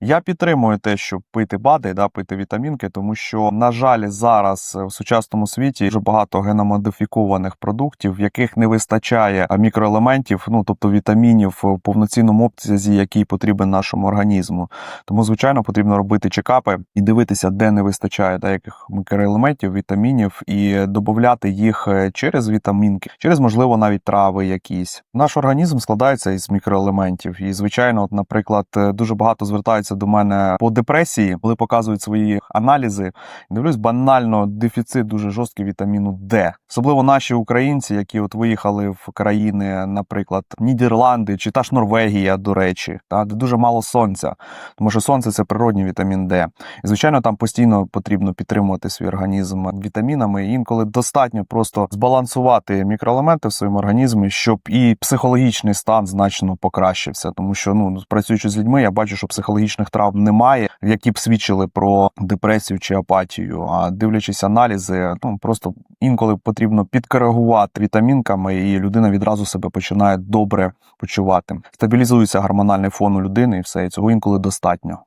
Я підтримую те, щоб пити БАДи, да, пити вітамінки, тому що, на жаль, зараз в сучасному світі дуже багато геномодифікованих продуктів, в яких не вистачає мікроелементів, ну тобто вітамінів в повноцінному обсязі, який потрібен нашому організму. Тому, звичайно, потрібно робити чекапи і дивитися, де не вистачає деяких мікроелементів, вітамінів, і додати їх е, через вітамінки, через можливо навіть трави якісь. Наш організм складається із мікроелементів. І, звичайно, от, наприклад, е, дуже багато звертаються до мене по депресії, коли показують свої аналізи. Дивлюсь, банально дефіцит дуже жорсткий вітаміну Д. Особливо наші українці, які от виїхали в країни, наприклад, Нідерланди чи та ж Норвегія, до речі, та де дуже мало сонця, тому що сонце це природній вітамін Д. І звичайно, там постійно потрібно підтримувати свій організм вітамінами. І інколи достатньо просто збалансувати мікроелементи в своєму організмі, щоб і психологічний стан значно покращився. Тому що ну працюючи з людьми, я бачу, що психологічних травм немає, які б свідчили про депресію чи апатію. А дивлячись аналізи, ну просто інколи потрібно підкоригувати вітамінками, і людина відразу себе починає добре почувати. Стабілізується гормональний фон у людини, і все і цього інколи достатньо.